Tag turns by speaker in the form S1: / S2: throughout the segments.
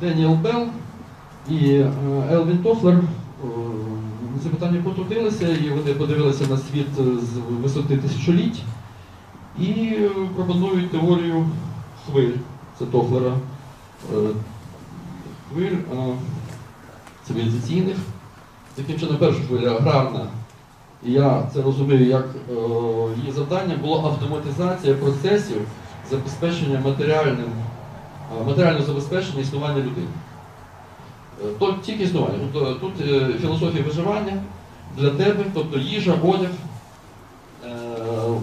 S1: Деніел Белл і е, Елвін Тофлер е, на це питання потрудилися, і вони подивилися на світ з висоти тисячоліть і е, пропонують теорію хвиль. Це Тофлера. Е, Хвиль е, цивілізаційних. Таким чином, перша хвиля аграрна. І я це розумію, як е, її завдання було автоматизація процесів забезпечення матеріальним, е, матеріального забезпечення існування людини. Е, тільки існування. Тобто тут е, філософія виживання для тебе, тобто їжа, одяг, е,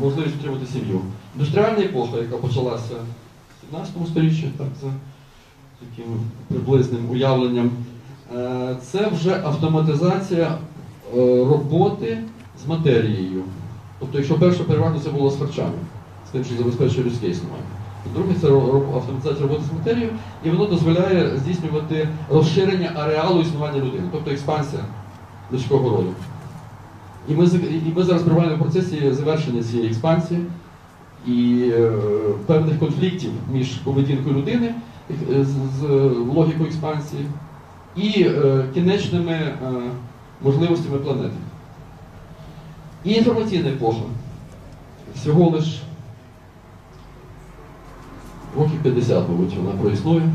S1: можливість утримати сім'ю. Індустріальна епоха, яка почалася в 17 сторіччі, так, за таким приблизним уявленням, е, це вже автоматизація е, роботи з матерією. Тобто, якщо перша перевага це було з харчами, з тим, що забезпечує людське існування. Друге це автоматизація роботи з матерією, і воно дозволяє здійснювати розширення ареалу існування людини, тобто експансія людського роду. І ми, і ми зараз перебуваємо в процесі завершення цієї експансії і е, певних конфліктів між поведінкою людини е, з, з логікою експансії і е, кінечними е, можливостями планети. І інформаційна епоха. Всього лиш років 50, мабуть, вона проіснує.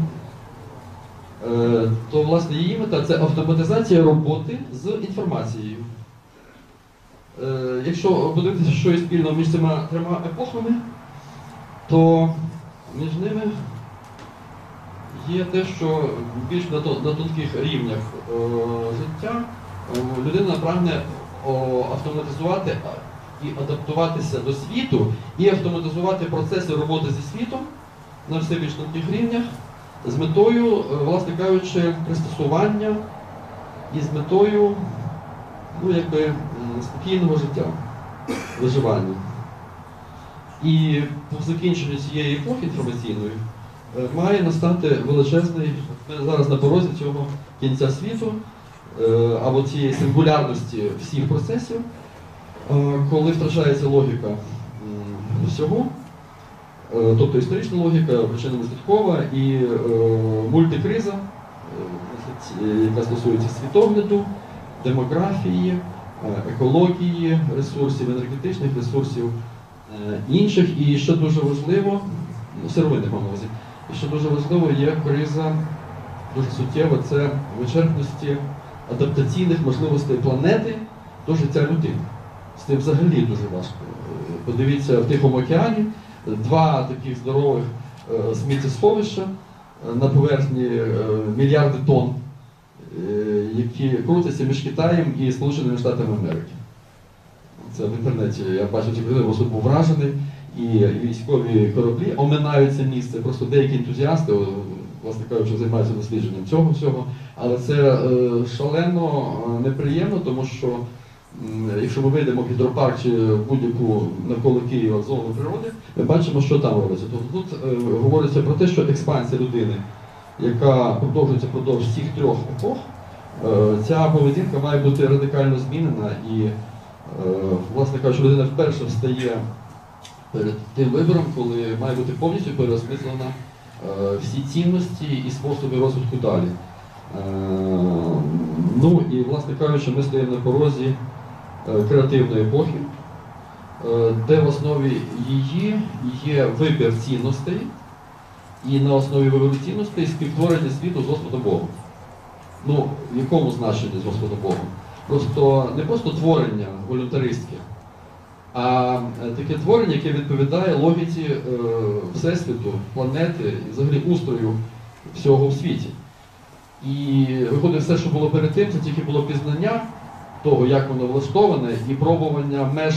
S1: Е, То, власне, її мета це автоматизація роботи з інформацією. Е, Якщо подивитися, що є спільно між цими трьома епохами, то між ними є те, що більш на, тон- на тонких рівнях е, життя людина прагне автоматизувати і адаптуватися до світу, і автоматизувати процеси роботи зі світом на все рівнях з метою, е, власне кажучи, пристосування і з метою ну, якби, спокійного життя, виживання. І по закінченню цієї епохи інформаційної е, має настати величезний, ми зараз на порозі цього кінця світу, е, або цієї сингулярності всіх процесів, коли втрачається логіка всього, тобто історична логіка, причинно-наслідкова і е, мультикриза, е, е, яка стосується світогляду, демографії, е, екології, ресурсів, енергетичних ресурсів е, інших. І що дуже важливо, ну, сировини мав на увазі, і що дуже важливо, є криза дуже суттєва, це вичерпності адаптаційних можливостей планети до життя людини. З тим взагалі дуже важко. Е, Подивіться в Тихому океані два таких здорових е, сміттєсховища е, на поверхні е, мільярди тонн, які крутяться між Китаєм і Сполученими Штатами Америки. Це в інтернеті я бачив особливо був вражений. І військові кораблі оминають це місце. Просто деякі ентузіасти, власне кажучи, займаються дослідженням цього всього. Але це шалено неприємно, тому що якщо ми вийдемо гідропарк чи в будь-яку навколо Києва зону природи, ми бачимо, що там робиться. Тобто тут е, говориться про те, що експансія людини, яка продовжується впродовж всіх трьох епох, е, ця поведінка має бути радикально змінена і, е, власне кажучи, людина вперше встає перед тим вибором, коли має бути повністю переосмислена е, всі цінності і способи розвитку далі. Е, Ну і, власне кажучи, ми стоїмо на порозі е, креативної епохи, е, де в основі її є вибір цінностей, і на основі вибору цінностей співтворення світу з Господом Богом. Ну, в якому значенні з Господом Богом? Просто не просто творення волюнтаристське, а е, таке творення, яке відповідає логіці е, Всесвіту, планети і взагалі устрою всього в світі. І виходить, все, що було перед тим, це тільки було пізнання того, як воно влаштоване, і пробування меж,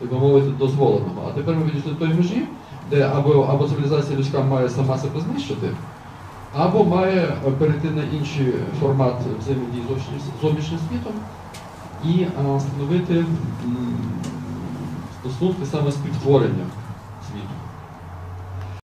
S1: так би мовити, дозволеного. А тепер ми відійшли до тої межі, де або, або цивілізація людська має сама себе знищити, або має е, перейти на інший формат взаємодії з зовнішнім- світом і е, встановити стосунки саме співтворення світу.